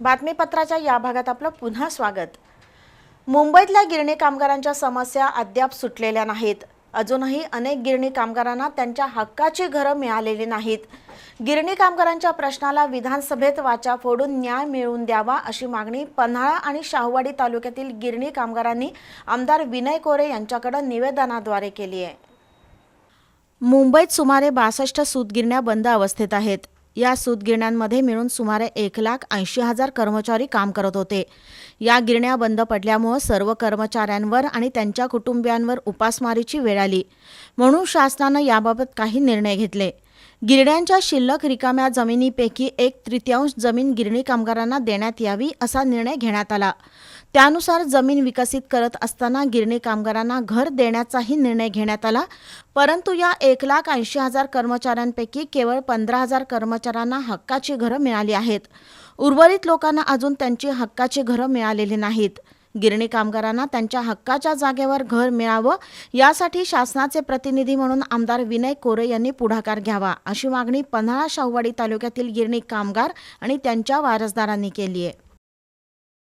बातमीपत्राच्या या भागात आपलं पुन्हा स्वागत. मुंबईतल्या गिरणी कामगारांच्या समस्या अद्याप सुटलेल्या नाहीत. अजूनही अनेक गिरणी कामगारांना त्यांच्या हक्काची घरं मिळालेली नाहीत. गिरणी कामगारांच्या प्रश्नाला विधानसभेत वाचा फोडून न्याय मिळवून द्यावा अशी मागणी पन्हाळा आणि शाहूवाडी तालुक्यातील गिरणी कामगारांनी आमदार विनय कोरे यांच्याकडे निवेदनाद्वारे केली आहे मुंबईत सुमारे बासष्ट सूतगिरण्या बंद अवस्थेत आहेत. या सूतगिरण्यांमध्ये मिळून सुमारे एक लाख ऐंशी हजार कर्मचारी काम करत होते. या गिरण्या बंद पडल्यामुळं सर्व कर्मचाऱ्यांवर आणि त्यांच्या कुटुंबियांवर उपासमारीची वेळ आली. म्हणून शासनानं याबाबत काही निर्णय घेतले. गिरण्यांच्या शिल्लक रिकाम्या जमिनीपैकी एक तृतीयांश जमीन गिरणी कामगारांना देण्यात यावी असा निर्णय घेण्यात आला. त्यानुसार जमीन विकसित करत असताना गिरणी कामगारांना घर देण्याचाही निर्णय घेण्यात आला. परंतु या एक लाख ऐंशी हजार कर्मचाऱ्यांपैकी केवळ पंधरा हजार कर्मचाऱ्यांना हक्काची घरं मिळाली आहेत. उर्वरित लोकांना अजून त्यांची हक्काची घरं मिळालेली नाहीत. गिरणी कामगारांना त्यांच्या हक्काच्या जागेवर घर मिळावं यासाठी शासनाचे प्रतिनिधी म्हणून आमदार विनय कोरे यांनी पुढाकार घ्यावा अशी मागणी पन्हाळा शाहवाडी तालुक्यातील गिरणी कामगार आणि त्यांच्या वारसदारांनी केली आहे.